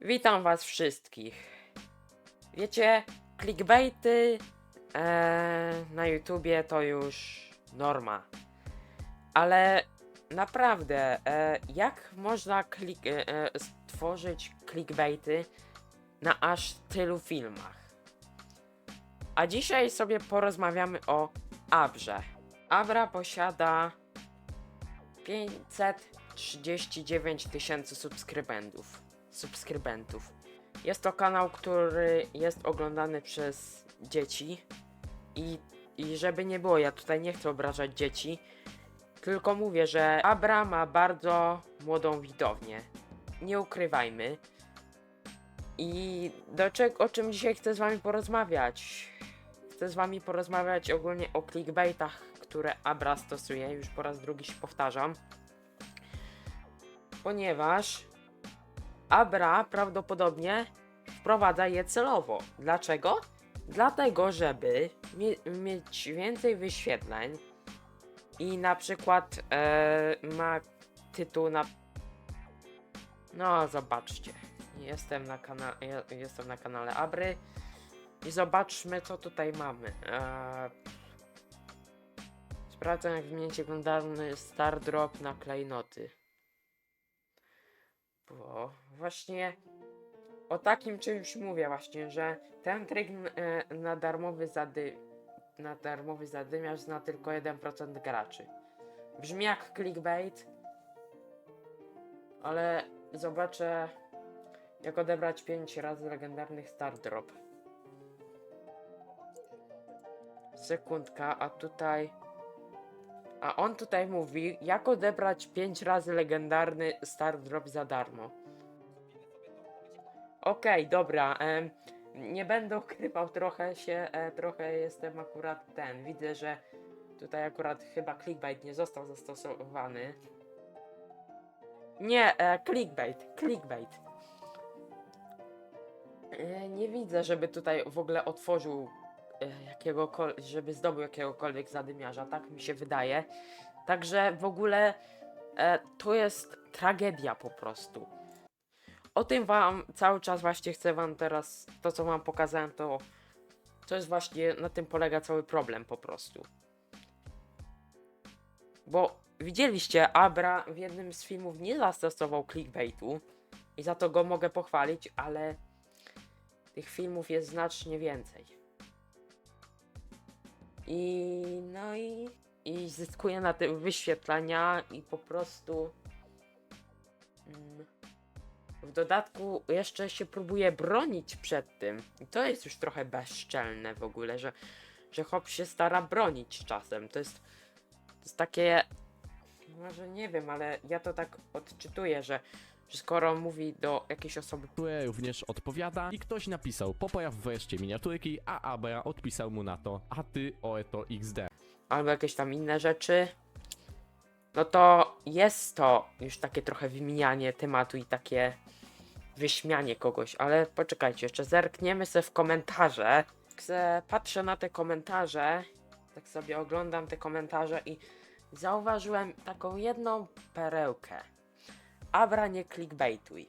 Witam was wszystkich. Wiecie, clickbaity e, na YouTubie to już norma. Ale naprawdę, e, jak można klik, e, e, stworzyć clickbaity na aż tylu filmach? A dzisiaj sobie porozmawiamy o Abrze. Abra posiada 539 tysięcy subskrybentów. Subskrybentów. Jest to kanał, który jest oglądany przez dzieci i, i żeby nie było, ja tutaj nie chcę obrażać dzieci, tylko mówię, że Abra ma bardzo młodą widownię. Nie ukrywajmy. I do czego, o czym dzisiaj chcę z wami porozmawiać? Chcę z wami porozmawiać ogólnie o clickbaitach, które Abra stosuje, już po raz drugi się powtarzam. Ponieważ Abra prawdopodobnie wprowadza je celowo. Dlaczego? Dlatego, żeby mie mieć więcej wyświetleń i na przykład e, ma tytuł na. No, zobaczcie. Jestem na, kana jestem na kanale Abry i zobaczmy, co tutaj mamy. E, sprawdzam, jak wymienić oglądalny Star Drop na klejnoty. Bo właśnie o takim czymś mówię właśnie, że ten tryk n- e, na darmowy zady na darmowy zadymiarz zna tylko 1% graczy. Brzmi jak clickbait, ale zobaczę jak odebrać 5 razy legendarnych Star Drop. Sekundka, a tutaj a on tutaj mówi, jak odebrać 5 razy legendarny Star Drop za darmo. Okej, dobra. em, nie będę ukrywał, trochę się, e, trochę jestem akurat ten. Widzę, że tutaj akurat chyba clickbait nie został zastosowany. Nie, e, clickbait, clickbait. E, nie widzę, żeby tutaj w ogóle otworzył jakiegokolwiek, żeby zdobył jakiegokolwiek zadymiarza, tak mi się wydaje. Także w ogóle e, to jest tragedia po prostu. O tym wam cały czas właśnie chcę wam teraz, to co wam pokazałem, to to jest właśnie, na tym polega cały problem po prostu. Bo widzieliście, Abra w jednym z filmów nie zastosował clickbaitu i za to go mogę pochwalić, ale tych filmów jest znacznie więcej. I no i, i zyskuje na tym wyświetlenia i po prostu mm, w dodatku jeszcze się próbuje bronić przed tym. I to jest już trochę bezczelne w ogóle, że, że hop się stara bronić czasem. To jest, to jest takie. Może nie wiem, ale ja to tak odczytuję, że, że skoro mówi do jakiejś osoby które również odpowiada i ktoś napisał popojaw wreszcie miniaturki, a Abra odpisał mu na to, a ty oeto XD. albo jakieś tam inne rzeczy, no to jest to już takie trochę wymienianie tematu i takie wyśmianie kogoś, ale poczekajcie, jeszcze zerkniemy sobie w komentarze. Se patrzę na te komentarze, tak sobie oglądam te komentarze i zauważyłem taką jedną perełkę. Abra nie clickbaituj.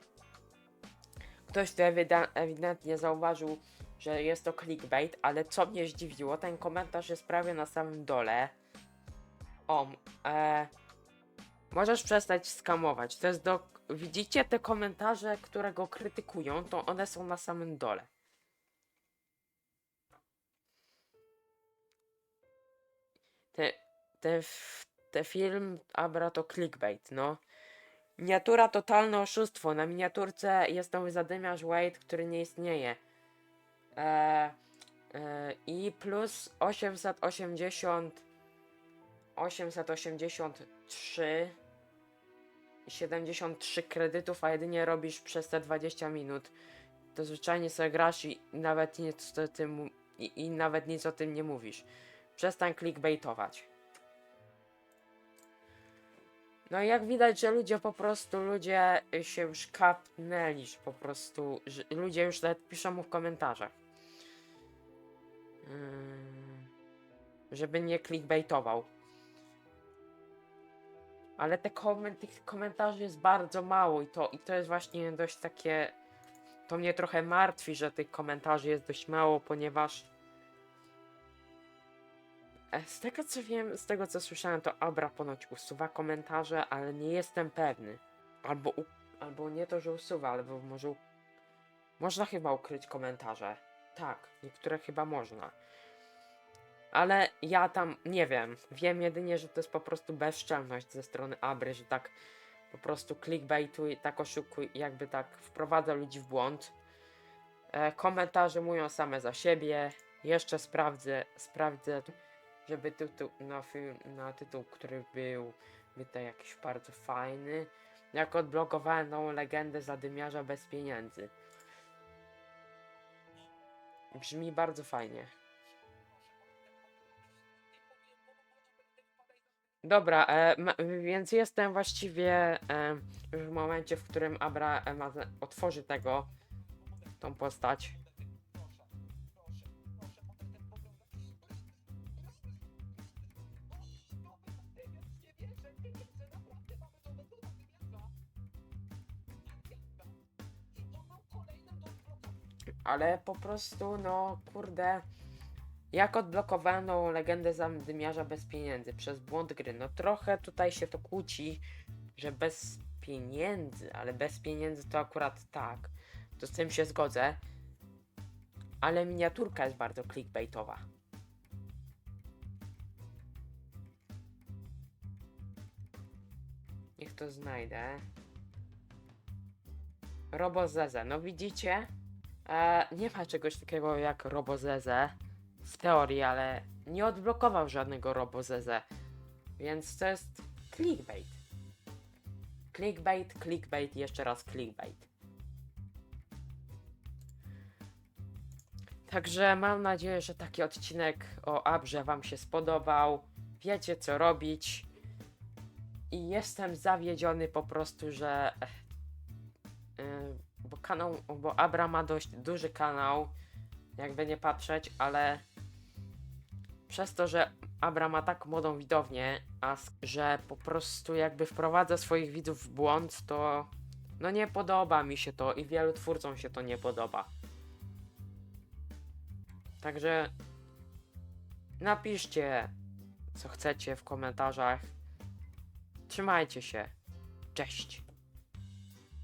Ktoś tu ewida- ewidentnie zauważył, że jest to clickbait, ale co mnie zdziwiło, ten komentarz jest prawie na samym dole. O, e, możesz przestać skamować. To jest do. Widzicie te komentarze, które go krytykują, to one są na samym dole. Te, te, te film Abra to clickbait, no. Miniatura totalne oszustwo. Na miniaturce jest nowy zadymiarz Wade, który nie istnieje. Eee, e, I plus 880 883 73 kredytów, a jedynie robisz przez te 20 minut. To zwyczajnie sobie grasz i nawet nic o tym, i, i nawet nic o tym nie mówisz. Przestań clickbaitować. No jak widać, że ludzie po prostu, ludzie się już kapnęli, że po prostu, że ludzie już nawet piszą mu w komentarzach. Mm, żeby nie clickbaitował. Ale te koment tych komentarzy jest bardzo mało i to, i to jest właśnie dość takie to mnie trochę martwi, że tych komentarzy jest dość mało, ponieważ z tego co wiem, z tego co słyszałem, to Abra ponoć usuwa komentarze, ale nie jestem pewny. Albo, albo nie to, że usuwa, albo może można chyba ukryć komentarze. Tak, niektóre chyba można. Ale ja tam nie wiem. Wiem jedynie, że to jest po prostu bezczelność ze strony Abry, że tak po prostu clickbaituje, tak oszukuje, jakby tak wprowadza ludzi w błąd. E, komentarze mówią same za siebie. Jeszcze sprawdzę, sprawdzę, żeby tytuł na film, na tytuł, który był tutaj jakiś bardzo fajny. Jak odblokowałem nową legendę zadymiarza bez pieniędzy. Brzmi bardzo fajnie. Dobra, e, ma, więc jestem właściwie e, w momencie, w którym Abra e, ma, otworzy tego, tą postać. Ale po prostu, no kurde, jak odblokowałem nową legendę zadymiarza bez pieniędzy przez błąd gry? No trochę tutaj się to kłóci, że bez pieniędzy, ale bez pieniędzy to akurat tak. To z tym się zgodzę. Ale miniaturka jest bardzo clickbaitowa. Niech to znajdę. Robozeze. No widzicie? E, nie ma czegoś takiego jak Robozeze w teorii, ale nie odblokował żadnego Robozeze. Więc to jest clickbait. Clickbait, clickbait, jeszcze raz clickbait. Także mam nadzieję, że taki odcinek o Abrze Wam się spodobał. Wiecie co robić. I jestem zawiedziony po prostu, że. Kanał, bo Abra ma dość duży kanał, jakby nie patrzeć, ale przez to, że Abra ma tak młodą widownię, a że po prostu jakby wprowadza swoich widzów w błąd, to no nie podoba mi się to i wielu twórcom się to nie podoba. Także napiszcie co chcecie w komentarzach. Trzymajcie się. Cześć.